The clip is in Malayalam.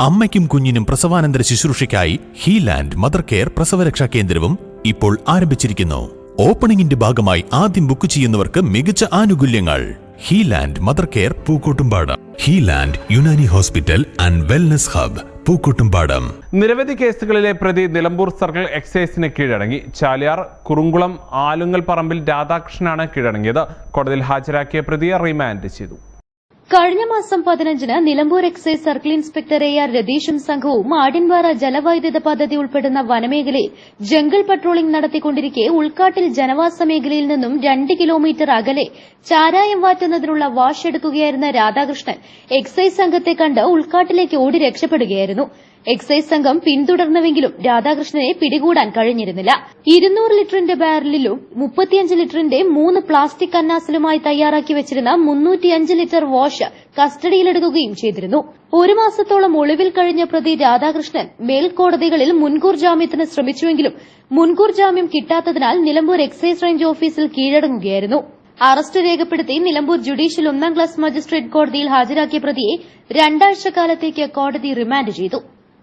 അമ്മയ്ക്കും കുഞ്ഞിനും പ്രസവാനന്തര ശുശ്രൂഷയ്ക്കായി ഹീലാൻഡ് മദർ കെയർ പ്രസവരക്ഷാ കേന്ദ്രവും ഇപ്പോൾ ആരംഭിച്ചിരിക്കുന്നു. ഓപ്പണിംഗിന്റെ ഭാഗമായി ആദ്യം ബുക്ക് ചെയ്യുന്നവർക്ക് മികച്ച ആനുകൂല്യങ്ങൾ. Healand mother care Pookkottumpadam. Healand Unani hospital and wellness hub Pookkottumpadam. നിരവധി കേസുകളിലെ പ്രതി നിലമ്പൂർ സർക്കിൾ എക്സൈസിന് കീഴടങ്ങി. ചാലിയാർ കുറുങ്കുളം ആലുങ്ങൽ പറമ്പിൽ രാധാകൃഷ്ണനാണ് കീഴടങ്ങിയത്. കോടതിയിൽ ഹാജരാക്കിയ പ്രതിയെ റിമാൻഡ് ചെയ്തു. കഴിഞ്ഞ മാസം പതിനഞ്ചിന് Nilambur excise circle inspector A R രതീഷും സംഘവും ആടിൻപാറ ജലവൈദ്യുത പദ്ധതി ഉൾപ്പെടുന്ന വനമേഖലയിൽ ജംഗിൾ പട്രോളിംഗ് നടത്തിക്കൊണ്ടിരിക്കെ ഉൾക്കാട്ടിൽ ജനവാസ മേഖലയിൽ നിന്നും രണ്ട് കിലോമീറ്റർ അകലെ ചാരായം വാറ്റുന്നതിനുള്ള വാഷെടുക്കുകയായിരുന്ന രാധാകൃഷ്ണൻ എക്സൈസ് സംഘത്തെ കണ്ട് ഉൾക്കാട്ടിലേക്ക് ഓടി രക്ഷപ്പെടുകയായിരുന്നു. എക്സൈസ് സംഘം പിന്തുടർന്നുവെങ്കിലും രാധാകൃഷ്ണനെ പിടികൂടാൻ കഴിഞ്ഞിരുന്നില്ല. ഇരുന്നൂറ് ലിറ്ററിന്റെ ബാരലിലും മുപ്പത്തിയഞ്ച് ലിറ്ററിന്റെ മൂന്ന് പ്ലാസ്റ്റിക് കന്നാസിലുമായി തയ്യാറാക്കി വെച്ചിരുന്ന മുന്നൂറ്റിയഞ്ച് ലിറ്റർ വാഷ് കസ്റ്റഡിയിലെടുക്കുകയും ചെയ്തിരുന്നു. ഒരു മാസത്തോളം ഒളിവിൽ കഴിഞ്ഞ പ്രതി രാധാകൃഷ്ണൻ മേൽക്കോടതികളിൽ മുൻകൂർ ജാമ്യത്തിന് ശ്രമിച്ചുവെങ്കിലും മുൻകൂർ ജാമ്യം കിട്ടാത്തതിനാൽ നിലമ്പൂർ എക്സൈസ് റേഞ്ച് ഓഫീസിൽ കീഴടങ്ങുകയായിരുന്നു. അറസ്റ്റ് രേഖപ്പെടുത്തി നിലമ്പൂർ ജുഡീഷ്യൽ ഒന്നാം ക്ലാസ് മജിസ്ട്രേറ്റ് കോടതിയിൽ ഹാജരാക്കിയ പ്രതിയെ രണ്ടാഴ്ച കാലത്തേക്ക് കോടതി റിമാൻഡ് ചെയ്തു.